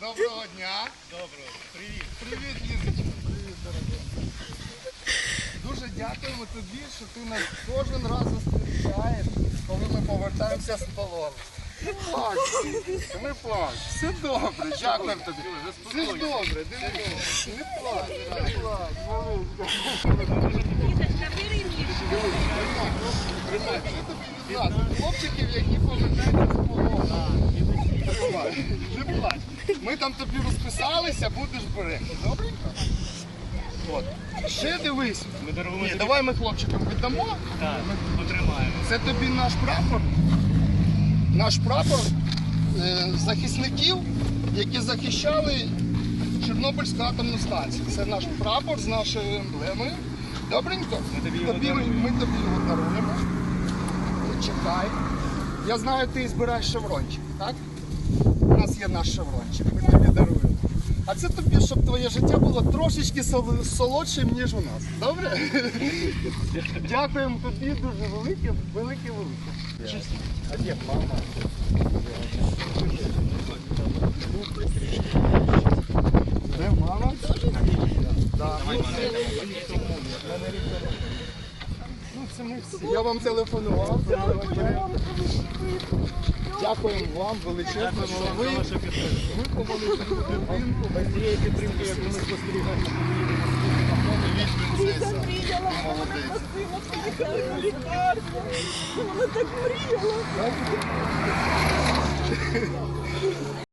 Доброго дня. Доброго. Привіт. Привіт, Лізочка. Привіт, дорога. Дуже дякуємо тобі, що ти нас кожен раз зустрічаєш, коли ми повертаємося з полону. Не плач, Лізочка, не плач. Все добре, дякуємо тобі. Все ж добре, дивись. Не плач, не плач, маленька. Це тобі від нас. Хлопчиків, які повертаються з полону. Тримай, Не плач. Ми там тобі розписалися, будеш берегти. Добренько? От. Ще дивись. Ми даруємо Ні, тобі- давай ми хлопчикам віддамо. Так, потримаємо. Це тобі наш прапор. Наш прапор е, захисників, які захищали Чорнобильську атомну станцію. Це наш прапор з нашою емблемою. Добренько? Ми тобі його даруємо. ми тобі його даруємо. Чекай. Я знаю, ти збираєш шеврончик, так? Є наш шеврончик, ми тобі даруємо. А це тобі, щоб твоє життя було трошечки солодшим, ніж у нас. Добре? Дякуємо тобі дуже велике, велике, велике. А де мама? Де мама? Ну, всі. Я вам телефонував. Дякуємо вам величезно, що ви виконали підтримку. Без цієї підтримки, як ми спостерігаємо. Принцеса. мріяла, вона так просила поїхати в лікарню. Вона так мріяла.